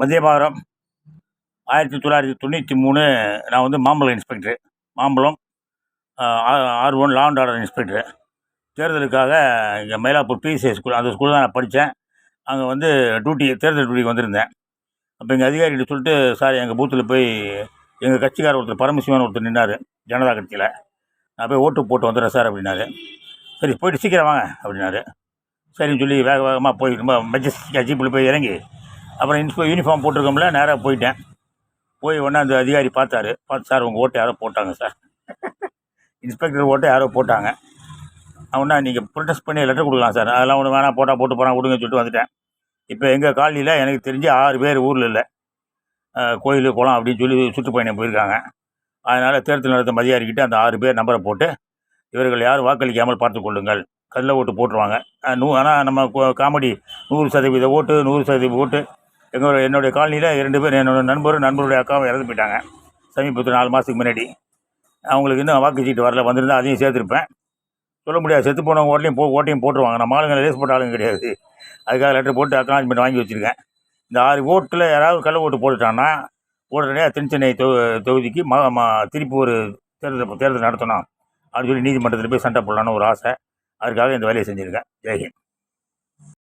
மதியபாரம் ஆயிரத்தி தொள்ளாயிரத்தி தொண்ணூற்றி மூணு நான் வந்து மாம்பழம் இன்ஸ்பெக்டரு மாம்பழம் R one land order inspector தேர்தலுக்காக இங்கே மயிலாப்பூர் பிசிஐ ஸ்கூல் அந்த ஸ்கூலில் தான் நான் படித்தேன் அங்கே வந்து டியூட்டி தேர்தல் டியூட்டிக்கு வந்திருந்தேன். அப்போ எங்கள் அதிகாரிகிட்ட சொல்லிட்டு சார் எங்கள் பூத்தில் போய் எங்கள் கட்சிக்கார ஒருத்தர் பரமசிவன் ஒருத்தர் நின்னார் ஜனதா கட்சியில். நான் போய் ஓட்டு போட்டு வந்துடுறேன் சார் அப்படின்னாரு. சரி போயிட்டு சீக்கிரம் வாங்க அப்படின்னாரு. சரின்னு சொல்லி வேக வேகமாக போய் ரொம்ப மெஜஸ்டிக் ஜீப்பில் போய் இறங்கி அப்புறம் இன்ஸ்போ யூனிஃபார்ம் போட்டிருக்கோம்ல நேராக போயிட்டேன். போய் உடனே அந்த அதிகாரி பார்த்தாரு. பார்த்து சார் உங்கள் ஓட்டை யாரோ போட்டாங்க சார். இன்ஸ்பெக்டர் ஓட்டை யாரோ போட்டாங்க. அவனா நீங்கள் ப்ரொடெஸ்ட் பண்ணி லெட்டர் கொடுக்கலாம் சார். அதெல்லாம் ஒன்று வேணாம் போட்டால் போட்டு போகிறான் கொடுங்கன்னு சொல்லிட்டு வந்துட்டேன். இப்போ எங்கள் காலனியில் எனக்கு தெரிஞ்சு ஆறு பேர் ஊரில் இல்லை. கோயில் குளம் அப்படின்னு சொல்லி சுற்றுப்பயணம் போயிருக்காங்க. அதனால் தேர்தல் நடத்தும் அதிகாரிக்கிட்ட அந்த ஆறு பேர் நம்பரை போட்டு இவர்கள் யாரும் வாக்களிக்காமல் பார்த்துக்கொள்ளுங்கள் கல்ல ஓட்டு போட்டுருவாங்க. நூ ஆனால் நம்ம காமெடி நூறு சதவீத ஓட்டு நூறு சதவீத ஓட்டு எங்கள் என்னுடைய காலனியில் இரண்டு பேர் என்னோட நண்பரும் நண்பருடைய அக்காவும் இறந்து போயிட்டாங்க. சமீபத்தில் நாலு மாதத்துக்கு முன்னாடி. அவங்களுக்கு இன்னும் வாக்குச்சீட்டு வரல வந்திருந்தால் அதையும் சேர்த்துருப்பேன். சொல்ல முடியாது செத்து போனவங்க ஓட்டையும் போ ஓட்டையும் போட்டுருவாங்க. நம்ம ஆளுங்க ரேஸ் போட்ட ஆளுங்க கிடையாது. அதுக்காக லெட்டர் போட்டு அக்னாலஜ்மெண்ட் வாங்கி வச்சுருக்கேன். இந்த ஆறு ஓட்டில் யாராவது கள்ள ஓட்டு போட்டுட்டாங்கன்னா தென் சென்னை தொ தொகுதிக்கு ம ம திருப்பி ஒரு தேர்தல் தேர்தல் நடத்தணும். அப்படின்னு சொல்லி நீதிமன்றத்தில் போய் சண்டை போடலான்னு ஒரு ஆசை. அதுக்காக இந்த வேலையை செஞ்சுருக்கேன். ஜெய்ஹிந்த்